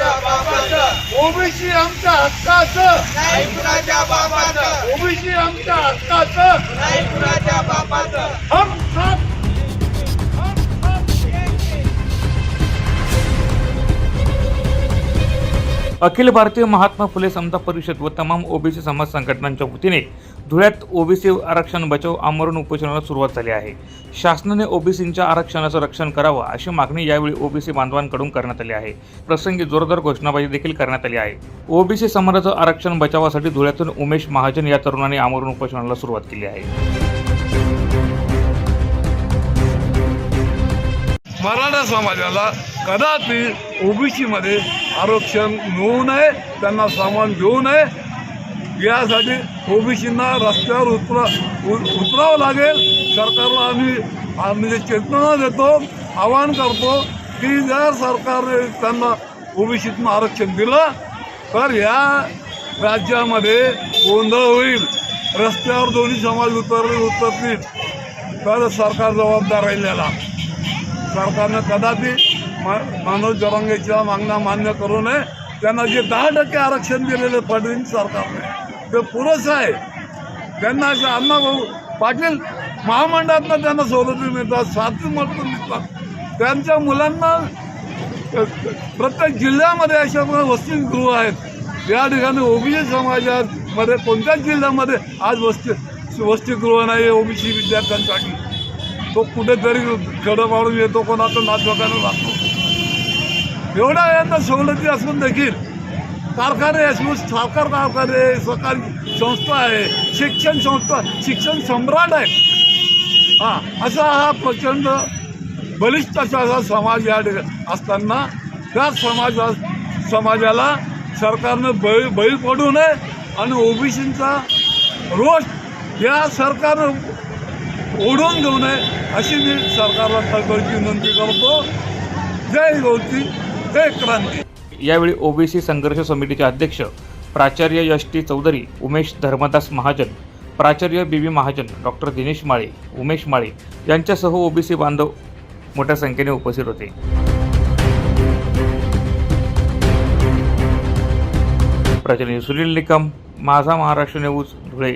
OBC आमच्या हक्काचं. OBC आमच्या हक्काचं. हम साथ अखिल भारतीय महात्मा फुले समता परिषद व तमाम ओबीसी समाज संघटनांच्या वतीने धुळ्यात ओबीसी आरक्षण बचाव आमरण उपोषणाला सुरुवात झाली आहे. शासनाने ओबीसींच्या आरक्षणाचं रक्षण करावं अशी मागणी यावेळी ओबीसी बांधवांकडून करण्यात आली आहे. प्रसंगी जोरदार घोषणाबाजी देखील करण्यात आली आहे. ओबीसी समाजाचं आरक्षण बचावासाठी धुळ्यातून उमेश महाजन या तरुणाने आमरण उपोषणाला सुरुवात केली आहे. मराठा समाजाला कदापि ओबीसीमध्ये आरक्षण मिळू नये त्यांना सामान घेऊ नये. यासाठी ओबीसींना रस्त्यावर उतरा उ- उतरावं लागेल. सरकारला आम्ही आम्ही चेतना देतो आवाहन करतो की जर सरकारने त्यांना ओबीसीतून आरक्षण दिलं तर या राज्यामध्ये गोंधळ होईल. रस्त्यावर दोन्ही समाज उतरले उतरतील. तर सरकार जबाबदार राहिलेला. सरकारनं कदापि मा- मानव जरांगेच्या मागण्या मान्य करू नये. त्यांना जे दहा टक्के आरक्षण दिलेलं फडणवीस सरकारने ते पुरेसं आहे. त्यांना असं अण्णाभाऊ पाटील महामंडळातनं त्यांना सवलती मिळतात सातवी मजूर मिळतात. त्यांच्या मुलांना प्रत्येक जिल्ह्यामध्ये अशा वसतिगृह आहेत. या ठिकाणी ओबीसी समाजामध्ये कोणत्याच जिल्ह्यामध्ये आज वस्ती वसतिगृह नाही आहे ओबीसी विद्यार्थ्यांसाठी. तो कुठेतरी खेडोपाडून येतो कोणाचं नातवाकानं लागतो एवढ्या यांना सवलती असून देखील कारखाने असून साखर कारखाने सरकारी संस्था आहे शिक्षण संस्था शिक्षण सम्राट आहे. हा असा हा प्रचंड बलिष्ठ असा समाज या असताना त्या समाजा समाजाला सरकारनं बळी बळी पडू नये आणि ओबीसींचा रोष या सरकारनं ओढून घेऊ नये अशी मी सरकारला तळतळची विनंती करतो. जय गौती जय क्रांती. यावेळी ओबीसी संघर्ष समितीचे अध्यक्ष प्राचार्य यश टी चौधरी उमेश धर्मदास महाजन प्राचार्य B V Mahajan doctor Dinesh Male Umesh Male यांच्यासह ओबीसी बांधव मोठ्या संख्येने उपस्थित होते. प्रतिनिधी सुनील निकम माझा महाराष्ट्र न्यूज धुळे.